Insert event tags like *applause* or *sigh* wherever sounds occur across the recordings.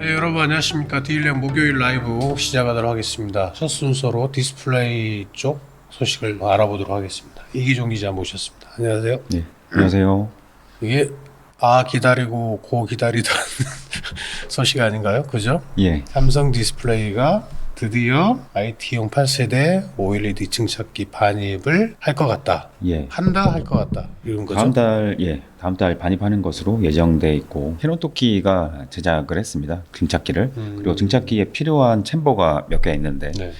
네, 여러분 안녕하십니까? 디일령 목요일 라이브 시작하도록 하겠습니다. 첫 순서로 디스플레이 쪽 소식을 알아보도록 하겠습니다. 이기종 기자 모셨습니다. 안녕하세요. 네, 안녕하세요. 이게 아 기다리고 고 기다리던 *laughs* 소식 아닌가요? 그죠? 예, 삼성 디스플레이가 드디어 IT용 8세대 OLED 증착기 반입을 할 것 같다 예. 한다 할 것 같다 이런 거죠 다음 달, 예, 다음 달 반입하는 것으로 예정돼 있고 캐논토키가 제작을 했습니다. 증착기를 음. 그리고 증착기에 필요한 챔버가 몇 개 있는데 네.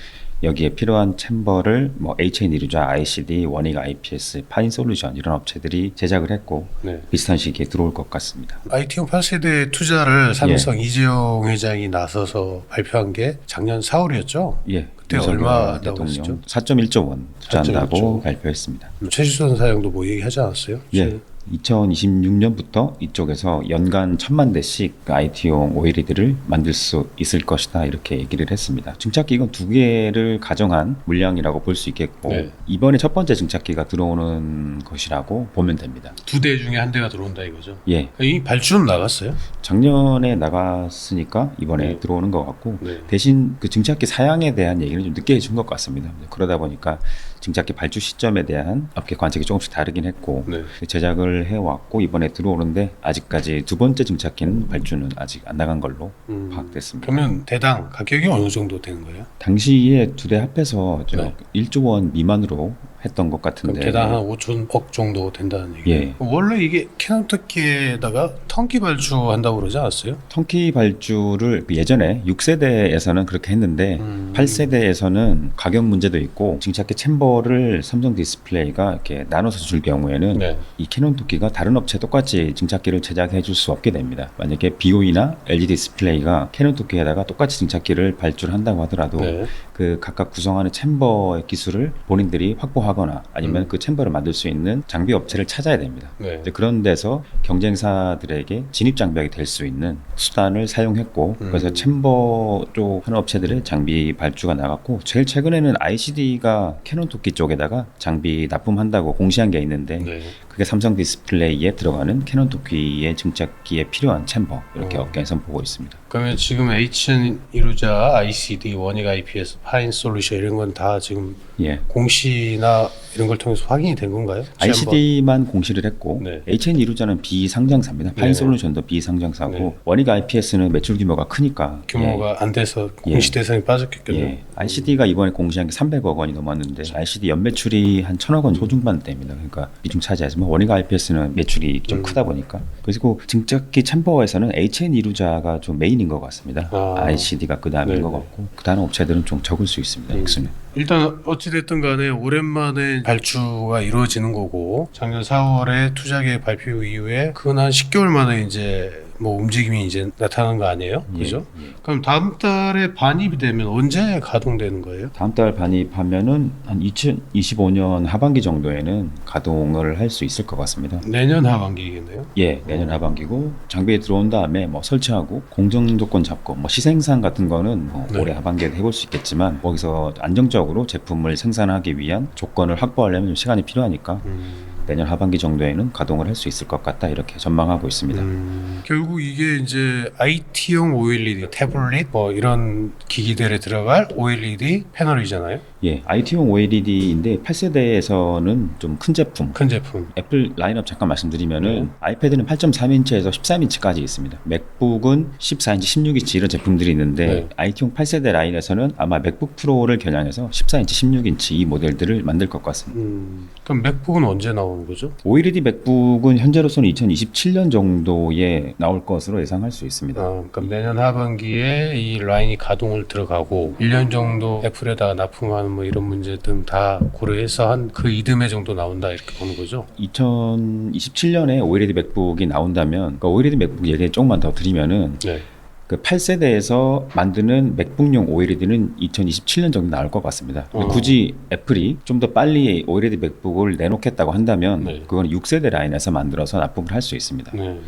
여기에 필요한 챔버를 뭐 HN 이루자, ICD, 원익 IPS, 파인 솔루션 이런 업체들이 제작을 했고 네. 비슷한 시기에 들어올 것 같습니다. IT용 8세대 투자를 삼성 이재용 회장이 나서서 발표한 게 작년 4월이었죠. 예, 그때 얼마 대통령 4.1조 원 투자한다고 4.1조. 발표했습니다. 최지선 사장도 뭐 얘기하지 않았어요? 예. 2026년부터 이쪽에서 연간 천만 대씩 그 IT용 OLED를 만들 수 있을 것이다 이렇게 얘기를 했습니다. 증착기 이건 두 개를 가정한 물량이라고 볼 수 있겠고 네. 이번에 첫 번째 증착기가 들어오는 것이라고 보면 됩니다. 두 대 중에 한 대가 들어온다 이거죠. 예, 이 발주는 나갔어요? 작년에 나갔으니까 이번에 네. 들어오는 것 같고 네. 대신 그 증착기 사양에 대한 얘기를 좀 늦게 해준 것 같습니다. 그러다 보니까 증착기 발주 시점에 대한 업계 관측이 조금씩 다르긴 했고 네. 제작을 해왔고 이번에 들어오는데 아직까지 두 번째 증착기는 발주는 아직 안 나간 걸로 음, 파악됐습니다. 그러면 대당 가격이 어느 정도 되는 거예요? 당시에 두 대 합해서 저 네. 1조 원 미만으로 했던 것 같은데 대당 한 5천억 정도 된다는 얘기예요. 예. 원래 이게 캐논 특기에다가 턴기 발주 한다고 그러지 않았어요? 턴키 발주를 그 예전에 6세대에서는 그렇게 했는데 음. 8세대에서는 가격 문제도 있고 증착기 챔버를 삼성 디스플레이가 이렇게 나눠서 줄 경우에는 네. 이 캐논 토끼가 다른 업체 똑같이 증착기를 제작해 줄 수 없게 됩니다. 만약에 BOE나 LG 디스플레이가 캐논 토끼에다가 똑같이 증착기를 발주를 한다고 하더라도 네. 그 각각 구성하는 챔버의 기술을 본인들이 확보하거나 아니면 음. 그 챔버를 만들 수 있는 장비 업체를 찾아야 됩니다. 네. 그런 데서 경쟁사들에게 진입 장벽이 될 수 있는 수단을 사용했고 음. 그래서 챔버 쪽 하는 업체들의 장비 발주가 나갔고 제일 최근에는 ICD가 캐논 토끼 쪽에다가 장비 납품한다고 공시한 게 있는데 네. 그게 삼성 디스플레이에 들어가는 캐논 토끼의 증착기에 필요한 챔버 이렇게 어. 업계에서 보고 있습니다. 그러면 지금 H는 이루자, ICD, 원익 IPS, 파인 솔루션 이런 건 다 지금 예. 공시나 이런 걸 통해서 확인이 된 건가요? ICD만 공시를 했고 네. HN 이루자는 비상장사입니다. 네. 파인 솔루션도 비상장사고 네. 원익 IPS는 매출 규모가 크니까 규모가 안 돼서 공시 대상이 예, 빠졌겠군요. 예. ICD가 이번에 공시한 게 300억 원이 넘었는데 ICD 연매출이 한 1000억 원 초중반대입니다. 그러니까 비중 차지해서 뭐 원익 IPS는 매출이 좀 음. 크다 보니까 그리고 증착기 챔버에서는 HN 이루자가 좀 메인인 것 같습니다. 아. ICD가 그 다음인 네네. 것 같고 그 다른 업체들은 좀 적을 수 있습니다. 음. 액수는. 일단 어찌됐든 간에 오랜만에 발주가 이루어지는 거고 작년 4월에 투자계 발표 이후에 근한 10개월 만에 이제 뭐 움직임이 이제 나타나는 거 아니에요? 그죠? 예, 예. 그럼 다음 달에 반입이 되면 언제 가동되는 거예요? 다음 달 반입하면은 한 2025년 하반기 정도에는 가동을 할 수 있을 것 같습니다. 내년 하반기겠네요. 예, 내년 하반기고 장비에 들어온 다음에 뭐 설치하고 공정 조건 잡고 뭐 시생산 같은 거는 뭐 네. 올해 하반기에 해볼 수 있겠지만 거기서 안정적으로 제품을 생산하기 위한 조건을 확보하려면 좀 시간이 필요하니까 음. 내년 하반기 정도에는 가동을 할 수 있을 것 같다 이렇게 전망하고 있습니다. 음, 결국 이게 이제 IT용 OLED, 태블릿 뭐 이런 기기들에 들어갈 OLED 패널이잖아요. 예, IT용 OLED인데 8세대에서는 좀 큰 제품. 큰 제품. 애플 라인업 잠깐 말씀드리면은 네. 아이패드는 8.3인치에서 13인치까지 있습니다. 맥북은 14인치, 16인치 이런 제품들이 있는데 네. IT용 8세대 라인에서는 아마 맥북 프로를 겨냥해서 14인치, 16인치 이 모델들을 만들 것 같습니다. 음, 그럼 맥북은 언제 나오는 거죠? OLED 맥북은 현재로서는 2027년 정도에 나올 것으로 예상할 수 있습니다. 아, 그럼 내년 하반기에 이 라인이 가동을 들어가고 1년 정도 애플에다가 납품하는 뭐 이런 문제 등 다 고려해서 한 그 이듬해 정도 나온다 이렇게 보는 거죠. 2027년에 OLED 맥북이 나온다면 그 OLED 맥북 얘기 조금만 더 드리면은 네. 그 8세대에서 만드는 맥북용 OLED는 2027년 정도 나올 것 같습니다. 어. 굳이 애플이 좀 더 빨리 OLED 맥북을 내놓겠다고 한다면 네. 그건 6세대 라인에서 만들어서 납품을 할 수 있습니다. 네.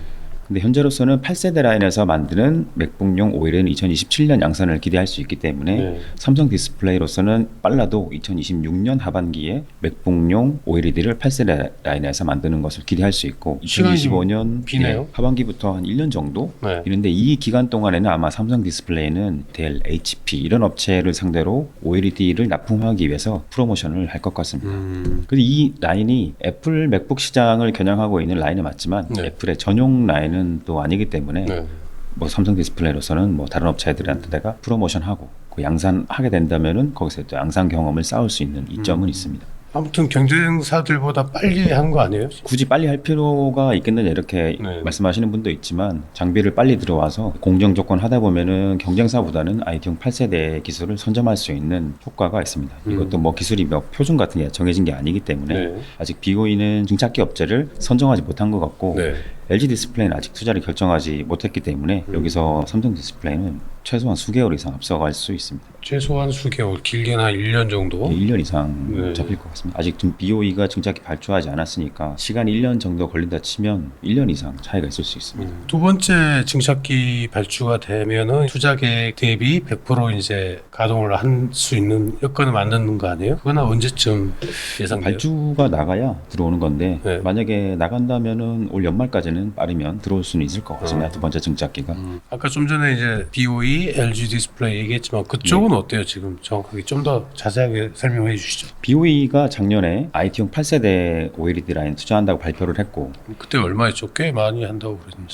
근데 현재로서는 8세대 라인에서 만드는 맥북용 OLED는 2027년 양산을 기대할 수 있기 때문에 네. 삼성 디스플레이로서는 빨라도 2026년 하반기에 맥북용 OLED를 8세대 라인에서 만드는 것을 기대할 수 있고 시간이 좀 2025년 비네요. 하반기부터 한 1년 정도 네. 이런데 이 기간 동안에는 아마 삼성 디스플레이는 델, HP 이런 업체를 상대로 OLED를 납품하기 위해서 프로모션을 할 것 같습니다. 음. 그래서 이 라인이 애플 맥북 시장을 겨냥하고 있는 라인은 맞지만 네. 애플의 전용 라인은 또 아니기 때문에 네. 뭐 삼성 디스플레이로서는 뭐 다른 업체들한테 내가 프로모션하고 그 양산하게 된다면은 거기서 또 양산 경험을 쌓을 수 있는 이점은 음. 있습니다. 아무튼 경쟁사들보다 빨리 한 거 아니에요? 굳이 빨리 할 필요가 있겠느냐 이렇게 네. 말씀하시는 분도 있지만 장비를 빨리 들어와서 공정 조건 하다 보면은 경쟁사보다는 IT용 8세대 기술을 선점할 수 있는 효과가 있습니다. 음. 이것도 뭐 기술이 몇 표준 같은 게 정해진 게 아니기 때문에 네. 아직 BOE는 중착기 업체를 선정하지 못한 것 같고 네. LG 디스플레이는 아직 투자를 결정하지 못했기 때문에 음. 여기서 삼성 디스플레이는 최소한 수개월 이상 앞서갈 수 있습니다. 최소한 수개월, 길게는 한 1년 정도. 1년 이상 어? 네. 잡힐 것 같습니다. 아직 좀 BOE가 증착기 발주하지 않았으니까 시간이 1년 정도 걸린다 치면 1년 이상 차이가 있을 수 있습니다. 음. 두 번째 증착기 발주가 되면은 투자 계획 대비 100% 이제 가동을 할 수 있는 여건을 만드는 거 아니에요? 그건 언제쯤 예상돼요? 발주가 나가야 들어오는 건데 네. 만약에 나간다면은 올 연말까지는 빠르면 들어올 수는 있을 것 같습니다. 어. 두 번째 증착기가 음, 아까 좀 전에 이제 BOE, LG 디스플레이 얘기했지만 그쪽은 네. 어때요 지금 정확하게 좀 더 자세하게 설명해 주시죠. BOE가 작년에 IT용 8세대 OLED 라인 투자한다고 발표를 했고 그때 얼마였죠? 꽤 많이 한다고 그랬는데.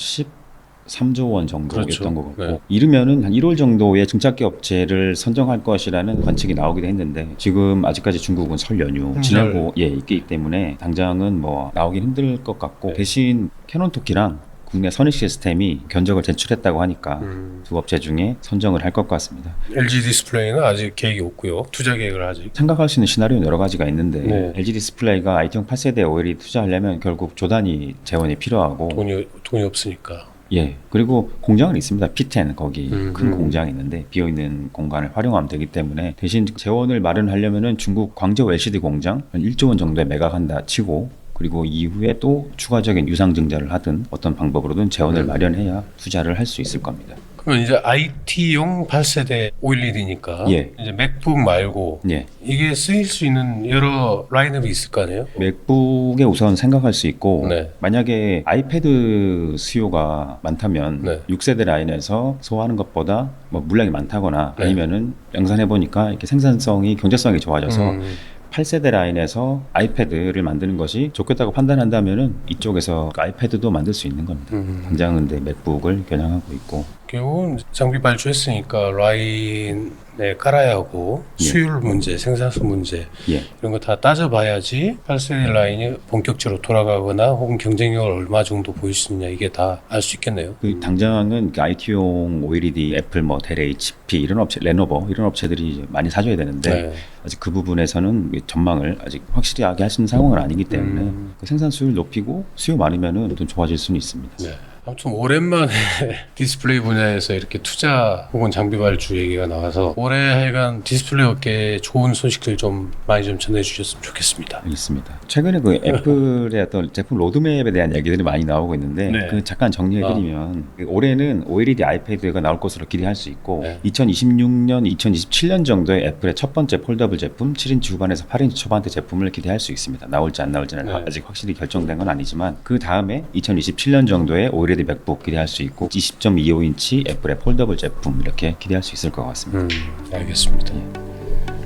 13조 원 정도였던 그렇죠. 것 같고 네. 이르면은 한 1월 정도에 증착기 업체를 선정할 것이라는 관측이 나오기도 했는데 지금 아직까지 중국은 설 연휴 설. 지나고 예 있기 때문에 당장은 뭐 나오긴 힘들 것 같고 네. 대신 캐논 토키랑 국내 선익 시스템이 견적을 제출했다고 하니까 음, 두 업체 중에 선정을 할 것 같습니다. LG 디스플레이는 아직 계획이 없고요. 투자 계획을 아직. 생각할 수 있는 시나리오는 여러 가지가 있는데 네. LG 디스플레이가 IT용 8세대 OLED 투자하려면 결국 조단위 재원이 필요하고 돈이 돈이 없으니까. 예. 그리고 공장은 있습니다. P10 거기 음, 큰 음. 공장이 있는데 비어 있는 공간을 활용하면 되기 때문에 대신 재원을 마련하려면은 중국 광저우 LCD 공장 한 1조 원 정도에 매각한다 치고 그리고 이후에 또 추가적인 유상 증자를 하든 어떤 방법으로든 재원을 음. 마련해야 투자를 할 수 있을 겁니다. 그러면 이제 IT용 8세대 OLED니까 예. 이제 맥북 말고 예. 이게 쓰일 수 있는 여러 라인업이 있을 거 아니에요? 맥북에 우선 생각할 수 있고 네. 만약에 아이패드 수요가 많다면 네. 6세대 라인에서 소화하는 것보다 뭐 물량이 많다거나 네. 아니면은 양산해 보니까 이렇게 생산성이 경제성이 좋아져서 음, 8세대 라인에서 아이패드를 만드는 것이 좋겠다고 판단한다면은 이쪽에서 그 아이패드도 만들 수 있는 겁니다. 음. 당장은 근데 맥북을 겨냥하고 있고 결국은 장비 발주했으니까 라인에 깔아야 하고 예. 수율 문제, 생산성 문제 예. 이런 거 다 따져봐야지 8세대 라인이 본격적으로 돌아가거나 혹은 경쟁력을 얼마 정도 보일 수 있느냐 이게 다 알 수 있겠네요. 그 당장은 그 IT용 OLED, 애플, 뭐 델, HP 이런 업체, 레노버 이런 업체들이 많이 사줘야 되는데 네. 아직 그 부분에서는 전망을 아직 확실하게 할 수 있는 상황은 아니기 때문에 음. 그 생산 수율 높이고 수요 많으면은 좀 좋아질 수는 있습니다. 네. 아무튼 오랜만에 *laughs* 디스플레이 분야에서 이렇게 투자 혹은 장비 발주 얘기가 나와서 올해 하여간 디스플레이 업계에 좋은 소식들 좀 많이 좀 전해주셨으면 좋겠습니다. 알겠습니다. 최근에 그 애플의 어떤 제품 로드맵에 대한 얘기들이 많이 나오고 있는데 네. 그 잠깐 정리해드리면 그 올해는 OLED 아이패드가 나올 것으로 기대할 수 있고 네. 2026년, 2027년 정도에 애플의 첫 번째 폴더블 제품 7인치 후반에서 8인치 초반대 제품을 기대할 수 있습니다. 나올지 안 나올지는 네. 아직 확실히 결정된 건 아니지만 그 다음에 2027년 정도에 OLED 맥북 기대할 수 있고 20.25인치 애플의 폴더블 제품 이렇게 기대할 수 있을 것 같습니다. 음, 알겠습니다.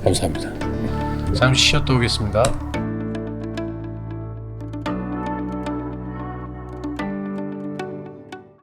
감사합니다. 잠시 쉬었다 오겠습니다.